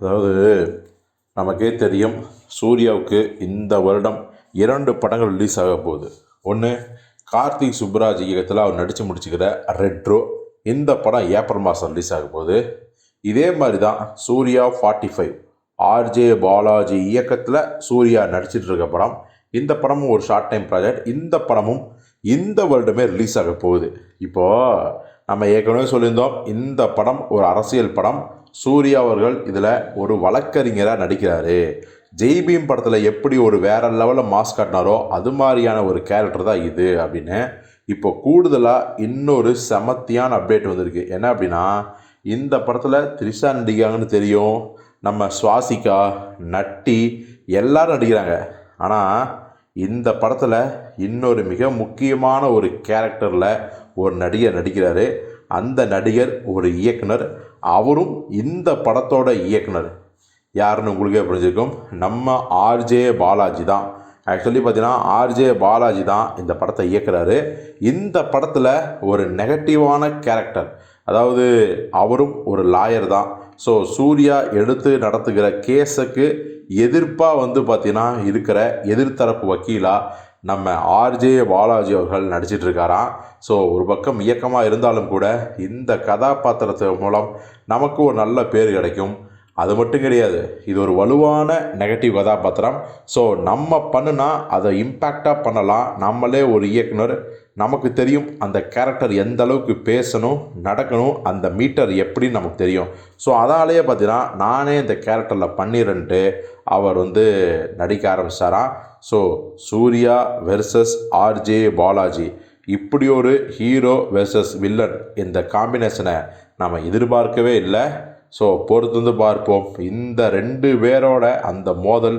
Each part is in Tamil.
அதாவது நமக்கே தெரியும் சூர்யாவுக்கு இந்த வருடம் இரண்டு படங்கள் ரிலீஸ் ஆக போகுது. ஒன்று கார்த்திக் சுப்ராஜ் இயக்கத்தில் அவர் நடித்து முடிச்சுக்கிற ரெட்ரோ இந்த படம் ஏப்ரல் மாதம் ரிலீஸ் ஆக போகுது. இதே மாதிரி தான் Suriya forty five RJ Balaji இயக்கத்தில் சூர்யா நடிச்சிட்டு இருக்க படம். இந்த படமும் ஒரு ஷார்ட் டைம் ப்ராஜெக்ட் இந்த படமும் இந்த வருடமே ரிலீஸ் ஆக போகுது. இப்போது நம்ம ஏற்கனவே சொல்லியிருந்தோம் இந்த படம் ஒரு அரசியல் படம். சூர்யா அவர்கள் இதில் ஒரு வழக்கறிஞராக நடிக்கிறாரு. ஜெய்பீம் படத்தில் எப்படி ஒரு வேற லெவலில் மாஸ்க் காட்டினாரோ அது மாதிரியான ஒரு கேரக்டர் தான் இது அப்படின்னு இப்போ கூடுதலாக இன்னொரு செமத்தியான அப்டேட் வந்திருக்கு. என்ன அப்படின்னா இந்த படத்தில் த்ரிஷா நடிக்கிறாங்கன்னு தெரியும். நம்ம சுவாசிகா நட்டி எல்லாரும் நடிக்கிறாங்க. ஆனால் இந்த படத்தில் இன்னொரு மிக முக்கியமான ஒரு கேரக்டரில் ஒரு நடிகர் நடிக்கிறாரு. அந்த நடிகர் ஒரு இயக்குனர். அவரும் இந்த படத்தோட இயக்குனர். யாருன்னு உங்களுக்கே புரிஞ்சிருக்கும். நம்ம ஆர்ஜே பாலாஜி தான். ஆக்சுவலி பார்த்தீங்கன்னா ஆர்ஜே பாலாஜி தான் இந்த படத்தை இயக்குறாரு. இந்த படத்தில் ஒரு நெகட்டிவான கேரக்டர் அதாவது அவரும் ஒரு லாயர் தான். ஸோ சூர்யா எடுத்து நடத்துகிற கேஸுக்கு எதிர்ப்பாக வந்து பார்த்திங்கன்னா இருக்கிற எதிர்த்தரப்பு வக்கீலாக நம்ம ஆர்ஜே பாலாஜி அவர்கள் நடிச்சிட்டு இருக்காராம். ஸோ ஒரு பக்கம் இயக்கமாக இருந்தாலும் கூட இந்த கதாபாத்திரத்து மூலம் நமக்கு ஒரு நல்ல பேர் கிடைக்கும். அது மட்டும் கிடையாது இது ஒரு வலுவான நெகட்டிவ் கதாபாத்திரம். ஸோ நம்ம பண்ணுனா அதை இம்பேக்டாக பண்ணலாம். நம்மளே ஒரு இயக்குனர். நமக்கு தெரியும் அந்த கேரக்டர் எந்த அளவுக்கு பேசணும் நடக்கணும் அந்த மீட்டர் எப்படின்னு நமக்கு தெரியும். ஸோ அதாலேயே பார்த்தீங்கன்னா நானே இந்த கேரக்டரில் பண்ணிடுறேன்ட்டு அவர் வந்து நடிக்க ஆரம்பிச்சாராம் so Suriya versus RJ Balaji. இப்படி ஒரு ஹீரோ வெர்சஸ் வில்லன் இந்த காம்பினேஷனை நம்ம எதிர்பார்க்கவே இல்லை. ஸோ பொறுத்து வந்து பார்ப்போம். இந்த ரெண்டு பேரோட அந்த மோதல்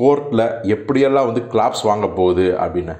கோர்ட்டில் எப்படியெல்லாம் வந்து கிளாப்ஸ் வாங்க போகுது அப்படின்னு.